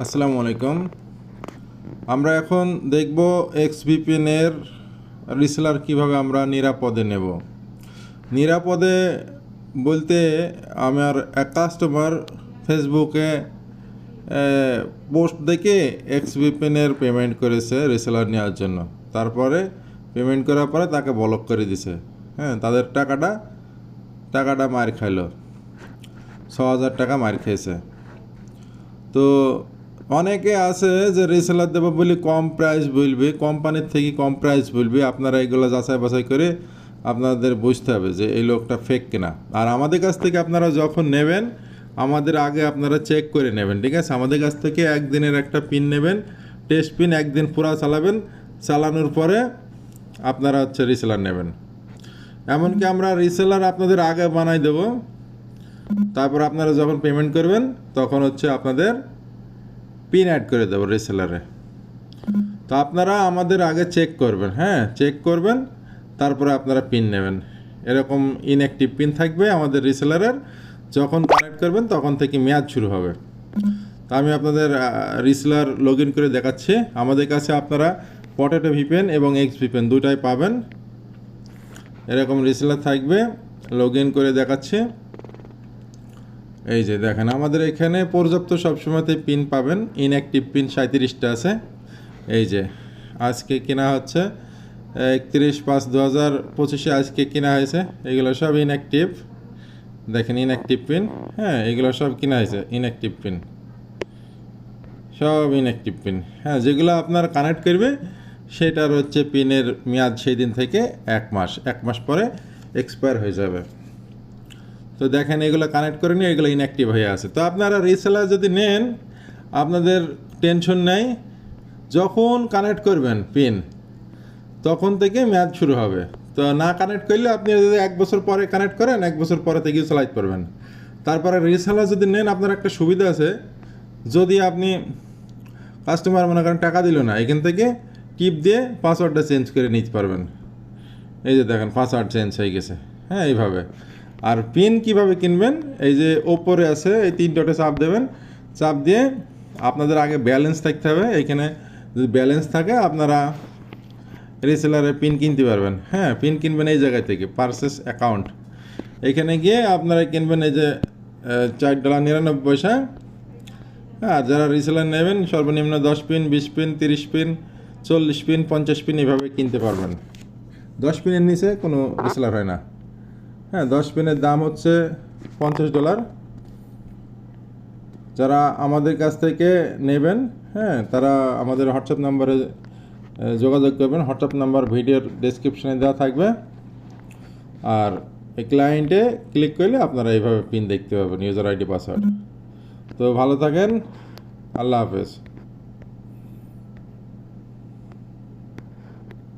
আসসালামু আলাইকুম। আমরা এখন দেখব এক্সের রিসেলার কীভাবে আমরা নিরাপদে নেব। নিরাপদে বলতে আমার এক কাস্টমার ফেসবুকে পোস্ট দেখে এক্সের পেমেন্ট করেছে রিসেলার নেওয়ার জন্য। তারপরে পেমেন্ট করার পরে তাকে ব্লক করে দিছে। হ্যাঁ তাদের টাকাটা টাকাটা মার খাইলো। ছ হাজার টাকা মার খেয়েছে। তো অনেকে আছে যে রিসেলার দেবো বলে কম প্রাইস বলবে কোম্পানির থেকে কম প্রাইস বলবে। আপনারা এগুলো যাচাই বাছাই করে আপনাদের বুঝতে হবে যে এই লোকটা ফেক কিনা। আর আমাদের কাছ থেকে আপনারা যখন নেবেন, আমাদের আগে আপনারা চেক করে নেবেন, ঠিক আছে? আমাদের কাছ থেকে একদিনের একটা পিন নেবেন টেস্ট পিন একদিন পুরা চালাবেন, চালানোর পরে আপনারা হচ্ছে রিসেলার নেবেন। এমনকি আমরা রিসেলার আপনাদের আগে বানাই দেবো। তারপর আপনারা যখন পেমেন্ট করবেন, তখন হচ্ছে আপনাদের পিন অ্যাড করে দেবো রিসেলারে তো আপনারা আমাদের আগে চেক করবেন হ্যাঁ? চেক করবেন, তারপরে আপনারা পিন নেবেন। এরকম ইনঅ্যাক্টিভ পিন থাকবে আমাদের রিসেলারের যখন কানেক্ট করবেন, তখন থেকে মেয়াদ শুরু হবে। তা আমি আপনাদের রিসেলার লগ করে দেখাচ্ছি। আমাদের কাছে আপনারা পটেটো ভিপেন এবং এক্স ভিপেন দুটাই পাবেন। এরকম রিসেলার থাকবে লগ করে দেখাচ্ছি। এই যে দেখেন, আমাদের এখানে পর্যাপ্ত সবসময়তে পিন পাবেন। ইনঅ্যাক্টিভ পিন সাঁত্রিশটা আছে। এই যে, আজকে কেনা হচ্ছে, একত্রিশ পাঁচ দু হাজার পঁচিশে আজকে কেনা হয়েছে, এগুলো সব ইনঅ্যাক্টিভ দেখেন ইনঅ্যাক্টিভ পিন হ্যাঁ এগুলো সব কেনা হয়েছে ইনঅ্যাক্টিভ পিন সব ইনঅ্যাক্টিভ পিন হ্যাঁ যেগুলো আপনার কানেক্ট করবে, সেটার হচ্ছে পিনের মেয়াদ সেই দিন থেকে এক মাস এক মাস পরে এক্সপায়ার হয়ে যাবে। তো দেখেন এগুলো কানেক্ট করে নিয়ে এগুলো ইনঅ্যাক্টিভ হয়ে আছে। তো আপনারা রিসেলার যদি নেন, আপনাদের টেনশন নেই। যখন কানেক্ট করবেন পিন তখন থেকে ম্যাচ শুরু হবে। তো না কানেক্ট করলে আপনি যদি এক বছর পরে কানেক্ট করেন, এক বছর পরে থেকে চালাইতে পারবেন তারপরে রিসেলার যদি নেন, আপনার একটা সুবিধা আছে। যদি আপনি কাস্টমার মনে করেন টাকা দিল না, এখান থেকে টিপ দিয়ে পাসওয়ার্ডটা চেঞ্জ করে নিতে পারবেন। এই যে দেখেন পাসওয়ার্ড চেঞ্জ হয়ে গেছে। হ্যাঁ এইভাবে। আর পিন কীভাবে কিনবেন? এই যে ওপরে আছে, এই তিন ডটে চাপ দেবেন। চাপ দিয়ে আপনাদের আগে ব্যালেন্স থাকতে হবে। এখানে যদি ব্যালেন্স থাকে, আপনারা রিসেলারে পিন কিনতে পারবেন। হ্যাঁ পিন কিনবেন এই জায়গা থেকে পার্সেস অ্যাকাউন্ট এখানে গিয়ে আপনারা কিনবেন এই যে চার ডলার নিরানব্বই পয়সা হ্যাঁ যারা রিসেলার নেবেন, সর্বনিম্ন দশ পিন বিশ পিন তিরিশ পিন চল্লিশ পিন পঞ্চাশ পিন এভাবে কিনতে পারবেন। দশ পিনের নিচে কোনো রিসেলার হয় না। হ্যাঁ দশ পেনের দাম হচ্ছে পঞ্চাশ ডলার। যারা আমাদের কাছ থেকে নেবেন হ্যাঁ তারা আমাদের হোয়াটসঅ্যাপ নাম্বারে যোগাযোগ করবেন। হোয়াটসঅ্যাপ নাম্বার ভিডিওর ডেসক্রিপশনে দেওয়া থাকবে। আর এই ক্লায়েন্টে ক্লিক করলে আপনারা এইভাবে পিন দেখতে পাবেন ইউজার আইডি পাসওয়ার্ড তো ভালো থাকেন, আল্লাহ হাফেজ।